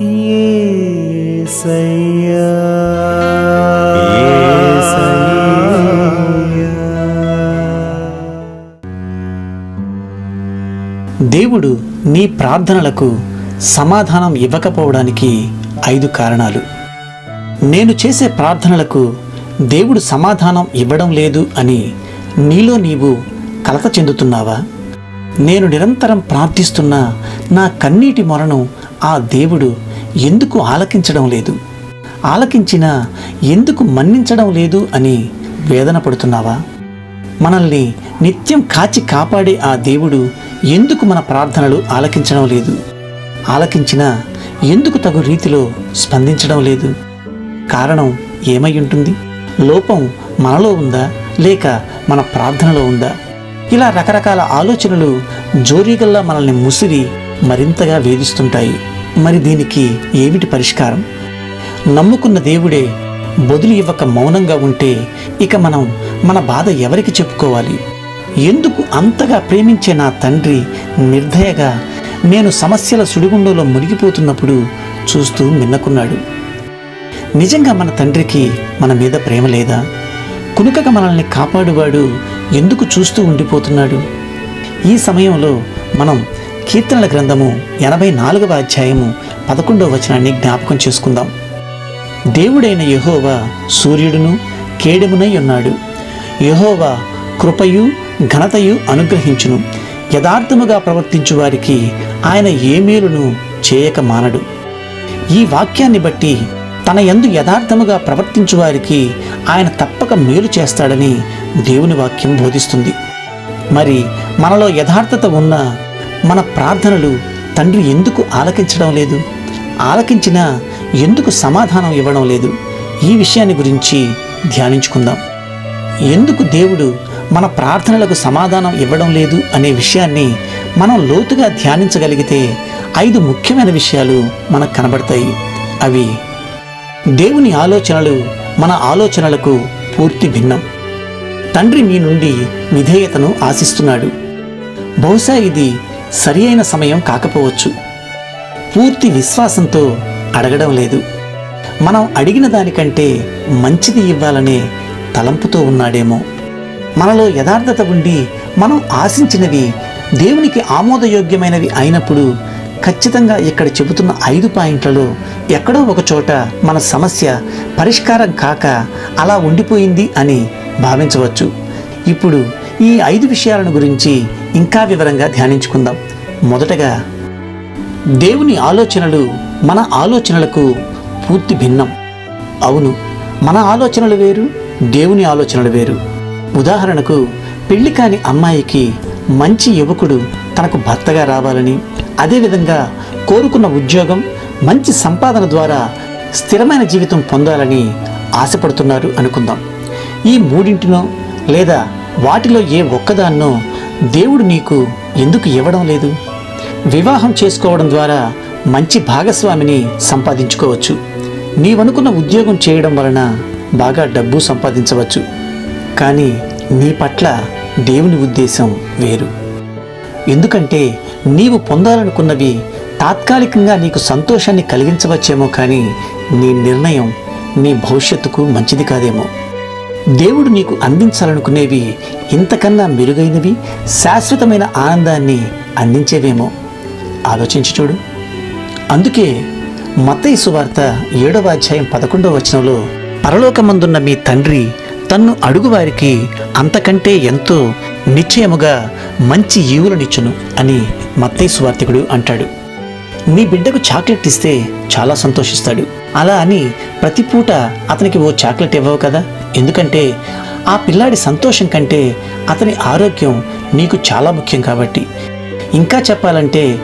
దేవుడు నీ ప్రార్థనలకు సమాధానం ఇవ్వకపోవడానికి ఐదు కారణాలు. నేను చేసే ప్రార్థనలకు దేవుడు సమాధానం ఇవ్వడం లేదు అని నీలో నీవు కలత చెందుతున్నావా? నేను నిరంతరం ప్రార్థిస్తున్న నా కన్నీటి మొరను ఆ దేవుడు ఎందుకు ఆలకించడం లేదు? ఆలకించినా ఎందుకు మన్నించడం లేదు అని వేదన పడుతున్నావా? మనల్ని నిత్యం కాచి కాపాడే ఆ దేవుడు ఎందుకు మన ప్రార్థనలు ఆలకించడం లేదు? ఆలకించినా ఎందుకు తగు రీతిలో స్పందించడం లేదు? కారణం ఏమై ఉంటుంది? లోపం మనలో ఉందా? లేక మన ప్రార్థనలో ఉందా? ఇలా రకరకాల ఆలోచనలు జోరీగల్లా మనల్ని ముసిరి మరింతగా వేధిస్తుంటాయి. మరి దీనికి ఏమిటి పరిష్కారం? నమ్ముకున్న దేవుడే బదులు ఇవ్వక మౌనంగా ఉంటే ఇక మనం మన బాధ ఎవరికి చెప్పుకోవాలి? ఎందుకు అంతగా ప్రేమించే నా తండ్రి నిర్దయగా నేను సమస్యల సుడిగుండంలో మునిగిపోతున్నప్పుడు చూస్తూ మిన్నకున్నాడు. నిజంగా మన తండ్రికి మన మీద ప్రేమ లేదా? కునుకక మనల్ని కాపాడువాడు ఎందుకు చూస్తూ ఉండిపోతున్నాడు? ఈ సమయంలో మనం కీర్తనల గ్రంథము ఎనభై నాలుగవ అధ్యాయము పదకొండవ వచనాన్ని జ్ఞాపకం చేసుకుందాం. దేవుడైన యహోవా సూర్యుడును కేడెమునై ఉన్నాడు. యహోవా కృపయు ఘనతయు అనుగ్రహించును. యథార్థముగా ప్రవర్తించు వారికి ఆయన ఏ మేలును చేయక మానడు. ఈ వాక్యాన్ని బట్టి తన యందు యథార్థముగా ప్రవర్తించు వారికి ఆయన తప్పక మేలు చేస్తాడని దేవుని వాక్యం బోధిస్తుంది. మరి మనలో యథార్థత ఉన్న మన ప్రార్థనలు తండ్రి ఎందుకు ఆలకించడం లేదు? ఆలకించినా ఎందుకు సమాధానం ఇవ్వడం లేదు? ఈ విషయాన్ని గురించి ధ్యానించుకుందాం. ఎందుకు దేవుడు మన ప్రార్థనలకు సమాధానం ఇవ్వడం లేదు అనే విషయాన్ని మనం లోతుగా ధ్యానించగలిగితే ఐదు ముఖ్యమైన విషయాలు మనకు కనబడతాయి. అవి దేవుని ఆలోచనలు మన ఆలోచనలకు పూర్తి భిన్నం. తండ్రి మీ నుండి విధేయతను ఆశిస్తున్నాడు. బహుశా ఇది సరి అయిన సమయం కాకపోవచ్చు. పూర్తి విశ్వాసంతో అడగడం లేదు. మనం అడిగిన దానికంటే మంచిది ఇవ్వాలనే తలంపుతో ఉన్నాడేమో. మనలో యథార్థత ఉండి మనం ఆశించినవి దేవునికి ఆమోదయోగ్యమైనవి అయినప్పుడు ఖచ్చితంగా ఇక్కడ చెబుతున్న ఐదు పాయింట్లలో ఎక్కడో ఒక చోట మన సమస్య పరిష్కారం కాక అలా ఉండిపోయింది అని భావించవచ్చు. ఇప్పుడు ఈ ఐదు విషయాలను గురించి ఇంకా వివరంగా ధ్యానించుకుందాం. మొదటగా దేవుని ఆలోచనలు మన ఆలోచనలకు పూర్తి భిన్నం. అవును మన ఆలోచనలు వేరు దేవుని ఆలోచనలు వేరు. ఉదాహరణకు పెళ్ళి కాని అమ్మాయికి మంచి యువకుడు తనకు భర్తగా రావాలని అదేవిధంగా కోరుకున్న ఉద్యోగం మంచి సంపాదన ద్వారా స్థిరమైన జీవితం పొందాలని ఆశపడుతున్నారు అనుకుందాం. ఈ మూడింటినో లేదా వాటిలో ఏ ఒక్కదాన్నో దేవుడు నీకు ఎందుకు ఇవ్వడం లేదు? వివాహం చేసుకోవడం ద్వారా మంచి భాగస్వామిని సంపాదించుకోవచ్చు. నీవనుకున్న ఉద్యోగం చేయడం వలన బాగా డబ్బు సంపాదించవచ్చు. కానీ నీ పట్ల దేవుని ఉద్దేశం వేరు. ఎందుకంటే నీవు పొందాలనుకున్నవి తాత్కాలికంగా నీకు సంతోషాన్ని కలిగించవచ్చేమో కానీ నీ నిర్ణయం నీ భవిష్యత్తుకు మంచిది కాదేమో. దేవుడు నీకు అందించాలనుకునేవి ఇంతకన్నా మెరుగైనవి శాశ్వతమైన ఆనందాన్ని అందించేవేమో? ఆలోచించి చూడు. అందుకే మతయి సువార్త ఏడవ అధ్యాయం పదకొండవ వచనంలో పరలోకమందున్న మీ తండ్రి తన్ను అడుగువారికి అంతకంటే ఎంతో నిశ్చయముగా మంచి ఈవులనిచ్చును అని మత్తయి సువార్థికుడు అంటాడు. నీ బిడ్డకు చాక్లెట్ ఇస్తే చాలా సంతోషిస్తాడు. అలా అని ప్రతి పూట అతనికి ఓ చాక్లెట్ ఇవ్వవు కదా? ఎందుకంటే ఆ పిల్లాడి సంతోషం కంటే అతని ఆరోగ్యం నీకు చాలా ముఖ్యం కాబట్టి. ఇంకా చెప్పాలంటే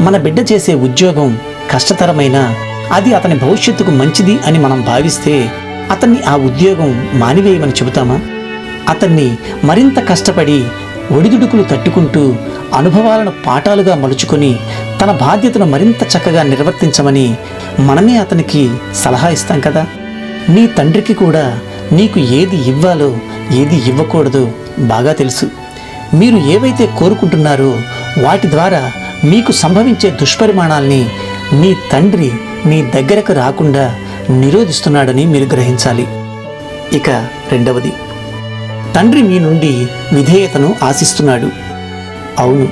మన బిడ్డ చేసే ఉద్యోగం కష్టతరమైన అది అతని భవిష్యత్తుకు మంచిది అని మనం భావిస్తే అతన్ని ఆ ఉద్యోగం మానివేయమని చెబుతామా? అతన్ని మరింత కష్టపడి ఒడిదుడుకులు తట్టుకుంటూ అనుభవాలను పాఠాలుగా మలుచుకొని తన బాధ్యతను మరింత చక్కగా నిర్వర్తించమని మనమే అతనికి సలహా ఇస్తాం కదా. నీ తండ్రికి కూడా నీకు ఏది ఇవ్వాలో ఏది ఇవ్వకూడదో బాగా తెలుసు. మీరు ఏవైతే కోరుకుంటున్నారో వాటి ద్వారా మీకు సంభవించే దుష్పరిమాణాల్ని మీ తండ్రి మీ దగ్గరకు రాకుండా నిరోధిస్తున్నాడని మీరు గ్రహించాలి. ఇక రెండవది తండ్రి మీ నుండి విధేయతను ఆశిస్తున్నాడు. అవును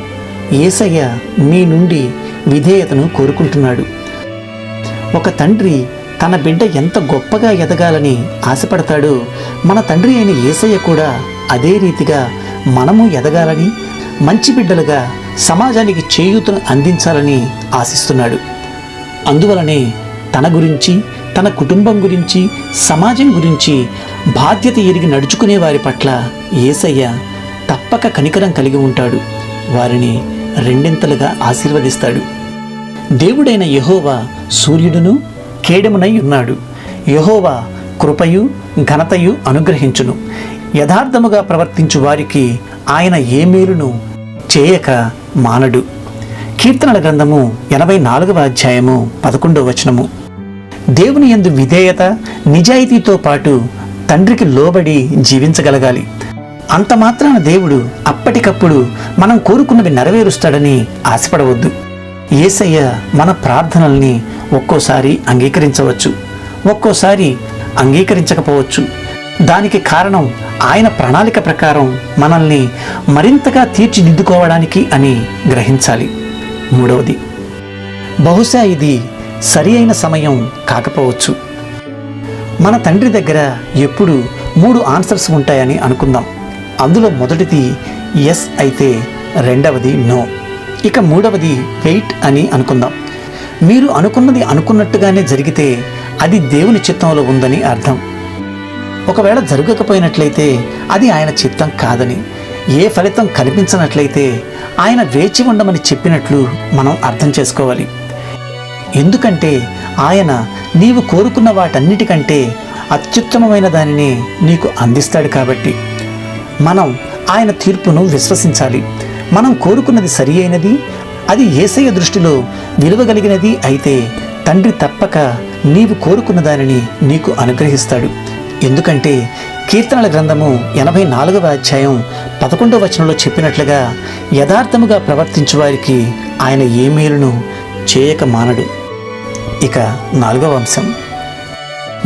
ఏసయ్య మీ నుండి విధేయతను కోరుకుంటున్నాడు. ఒక తండ్రి తన బిడ్డ ఎంత గొప్పగా ఎదగాలని ఆశపడతాడో మన తండ్రి అయిన ఏసయ్య కూడా అదే రీతిగా మనము ఎదగాలని మంచి బిడ్డలుగా సమాజానికి చేయూతను అందించాలని ఆశిస్తున్నాడు. అందువలనే తన గురించి తన కుటుంబం గురించి సమాజం గురించి బాధ్యత ఎరిగి నడుచుకునే వారి పట్ల ఏసయ్య తప్పక కనికరం కలిగి ఉంటాడు. వారిని రెండింతలుగా ఆశీర్వదిస్తాడు. దేవుడైన యహోవా సూర్యుడును కేడమునై ఉన్నాడు. యహోవా కృపయు ఘనతయు అనుగ్రహించును. యథార్థముగా ప్రవర్తించు వారికి ఆయన ఏ మేలును చేయక మానడు. కీర్తనల గ్రంథము ఎనభై నాలుగవ అధ్యాయము పదకొండవ వచనము. దేవుని యందు విధేయత నిజాయితీతో పాటు తండ్రికి లోబడి జీవించగలగాలి. అంత మాత్రాన దేవుడు అప్పటికప్పుడు మనం కోరుకున్నవి నెరవేరుస్తాడని ఆశపడవద్దు. ఏసయ్య మన ప్రార్థనల్ని ఒక్కోసారి అంగీకరించవచ్చు ఒక్కోసారి అంగీకరించకపోవచ్చు. దానికి కారణం ఆయన ప్రణాళిక ప్రకారం మనల్ని మరింతగా తీర్చిదిద్దుకోవడానికి అని గ్రహించాలి. మూడవది బహుశా ఇది సరి అయిన సమయం కాకపోవచ్చు. మన తండ్రి దగ్గర ఎప్పుడు మూడు ఆన్సర్స్ ఉంటాయని అనుకుందాం. అందులో మొదటిది ఎస్ అయితే రెండవది నో ఇక మూడవది వెయిట్ అని అనుకుందాం. మీరు అనుకున్నది అనుకున్నట్టుగానే జరిగితే అది దేవుని చిత్తంలో ఉందని అర్థం. ఒకవేళ జరగకపోయినట్లయితే అది ఆయన చిత్తం కాదని ఏ ఫలితం కనిపించనట్లయితే ఆయన వేచి ఉండమని చెప్పినట్లు మనం అర్థం చేసుకోవాలి. ఎందుకంటే ఆయన నీవు కోరుకున్న వాటన్నిటికంటే అత్యుత్తమమైన దానిని నీకు అందిస్తాడు కాబట్టి. మనం ఆయన తీర్పును విశ్వసించాలి. మనం కోరుకున్నది సరి అయినది అది ఏసయ్య దృష్టిలో విలువగలిగినది అయితే తండ్రి తప్పక నీవు కోరుకున్న దానిని నీకు అనుగ్రహిస్తాడు. ఎందుకంటే కీర్తనల గ్రంథము ఎనభై నాలుగవ అధ్యాయం పదకొండవ వచనంలో చెప్పినట్లుగా యథార్థముగా ప్రవర్తించు వారికి ఆయన ఏ మేలును చేయక మానడు ఇక నాలుగవ అంశం.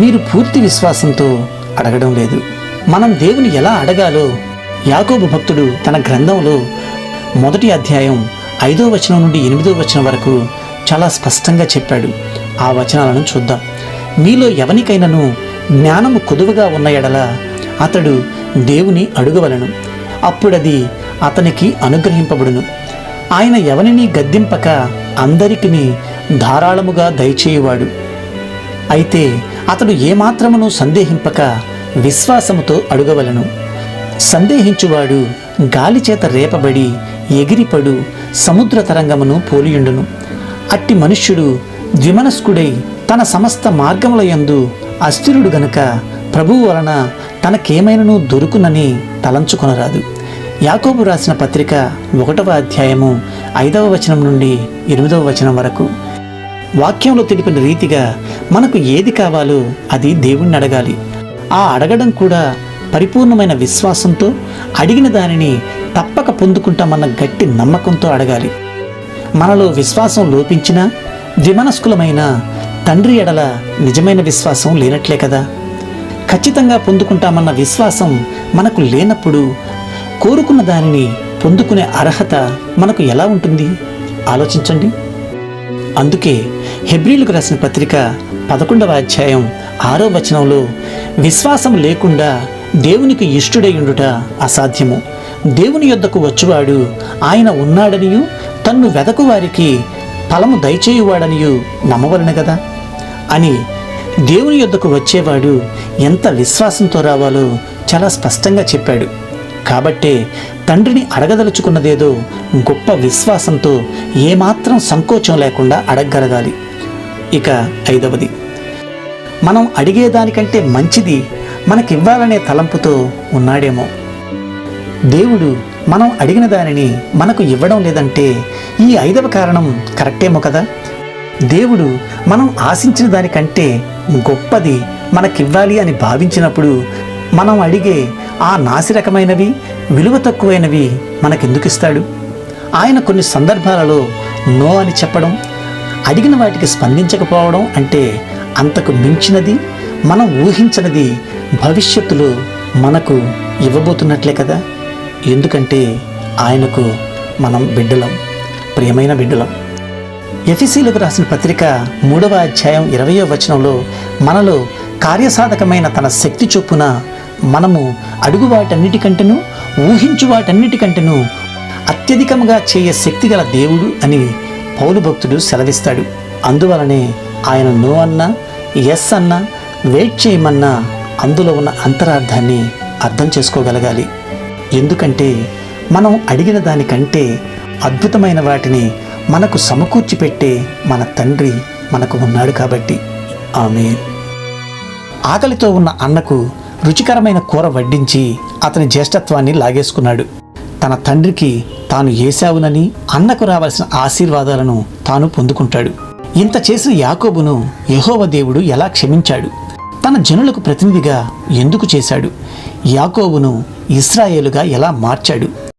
మీరు పూర్తి విశ్వాసంతో అడగడం లేదు. మనం దేవుని ఎలా అడగాలో యాకోబు భక్తుడు తన గ్రంథంలో మొదటి అధ్యాయం ఐదో వచనం నుండి ఎనిమిదో వచనం వరకు చాలా స్పష్టంగా చెప్పాడు. ఆ వచనాలను చూద్దాం. మీలో ఎవనికైనాను జ్ఞానము కొదువగా ఉన్న ఎడల అతడు దేవుని అడుగవలను. అప్పుడది అతనికి అనుగ్రహింపబడును. ఆయన ఎవనిని గద్దింపక అందరికిని ధారాళముగా దయచేయువాడు. అయితే అతడు ఏమాత్రమును సందేహింపక విశ్వాసముతో అడుగవలను. సందేహించువాడు గాలిచేత రేపబడి ఎగిరిపడు సముద్ర తరంగమును పోలియుండును. అట్టి మనుష్యుడు ద్విమనస్కుడై తన సమస్త మార్గముల యందు అస్థిరుడు గనుక ప్రభువు వలన తనకేమైనను దొరుకునని తలంచుకొనరాదు. యాకోబు రాసిన పత్రిక ఒకటవ అధ్యాయము ఐదవ వచనం నుండి ఎనిమిదవ వచనం వరకు వాక్యంలో తెలిపిన రీతిగా మనకు ఏది కావాలో అది దేవుణ్ణి అడగాలి. ఆ అడగడం కూడా పరిపూర్ణమైన విశ్వాసంతో అడిగిన దానిని తప్పక పొందుకుంటామన్న గట్టి నమ్మకంతో అడగాలి. మనలో విశ్వాసం లోపించినా ద్విమనస్కులమైన తండ్రి ఎడల నిజమైన విశ్వాసం లేనట్లే కదా? ఖచ్చితంగా పొందుకుంటామన్న విశ్వాసం మనకు లేనప్పుడు కోరుకున్న దానిని పొందుకునే అర్హత మనకు ఎలా ఉంటుంది? ఆలోచించండి. అందుకే హెబ్రిలకు రాసిన పత్రిక పదకొండవ అధ్యాయం ఆరో వచనంలో విశ్వాసం లేకుండా దేవునికి ఇష్టుడై ఉండుట అసాధ్యము. దేవుని యొద్దకు వచ్చువాడు ఆయన ఉన్నాడనియు తన్ను వెదకు వారికి ఫలము దయచేయువాడనియు నమ్మవలను కదా అని దేవుని యొద్దకు వచ్చేవాడు ఎంత విశ్వాసంతో రావాలో చాలా స్పష్టంగా చెప్పాడు. కాబట్టే తండ్రిని అడగదలుచుకున్నదేదో గొప్ప విశ్వాసంతో ఏమాత్రం సంకోచం లేకుండా అడగగలగాలి. ఇక ఐదవది. మనం అడిగేదానికంటే మంచిది మనకివ్వాలనే తలంపుతో ఉన్నాడేమో. దేవుడు మనం అడిగిన దానిని మనకు ఇవ్వడం లేదంటే ఈ ఐదవ కారణం కరెక్టేమో కదా? దేవుడు మనం ఆశించిన దానికంటే గొప్పది మనకివ్వాలి అని భావించినప్పుడు మనం అడిగే ఆ నాసిరకమైనవి విలువ తక్కువైనవి మనకెందుకు ఇస్తాడు ఆయన కొన్ని సందర్భాలలో నో అని చెప్పడం అడిగిన వాటికి స్పందించకపోవడం అంటే అంతకు మించినది మనం ఊహించనిది భవిష్యత్తులో మనకు ఇవ్వబోతున్నట్లే కదా? ఎందుకంటే ఆయనకు మనం బిడ్డలం ప్రియమైన బిడ్డలం. ఎఫిసీలకు రాసిన పత్రిక మూడవ అధ్యాయం ఇరవయో వచనంలో మనలో కార్యసాధకమైన తన శక్తి చొప్పున మనము అడుగు వాటన్నిటికంటను ఊహించు వాటన్నిటికంటను అత్యధికంగా చేయ శక్తి గల దేవుడు అని పౌలు భక్తుడు సెలవిస్తాడు. అందువలనే ఆయన నో అన్నా ఎస్ అన్నా వెయిట్ చేయమన్నా అందులో ఉన్న అంతరార్థాన్ని అర్థం చేసుకోగలగాలి. ఎందుకంటే మనం అడిగిన దానికంటే అద్భుతమైన వాటిని మనకు సమకూర్చి పెట్టే మన తండ్రి మనకు ఉన్నాడు కాబట్టి. ఆమె ఆకలితో ఉన్న అన్నకు రుచికరమైన కూర వడ్డించి అతని జ్యేష్ఠత్వాన్ని లాగేసుకున్నాడు. తన తండ్రికి తాను ఏశావునని అన్నకు రావాల్సిన ఆశీర్వాదాలను తాను పొందుకుంటాడు. ఇంత చేసిన యాకోబును యహోవ దేవుడు ఎలా క్షమించాడు? తన జనులకు ప్రతినిధిగా ఎందుకు చేశాడు? యాకోబును ఇస్రాయేలుగా ఎలా మార్చాడు?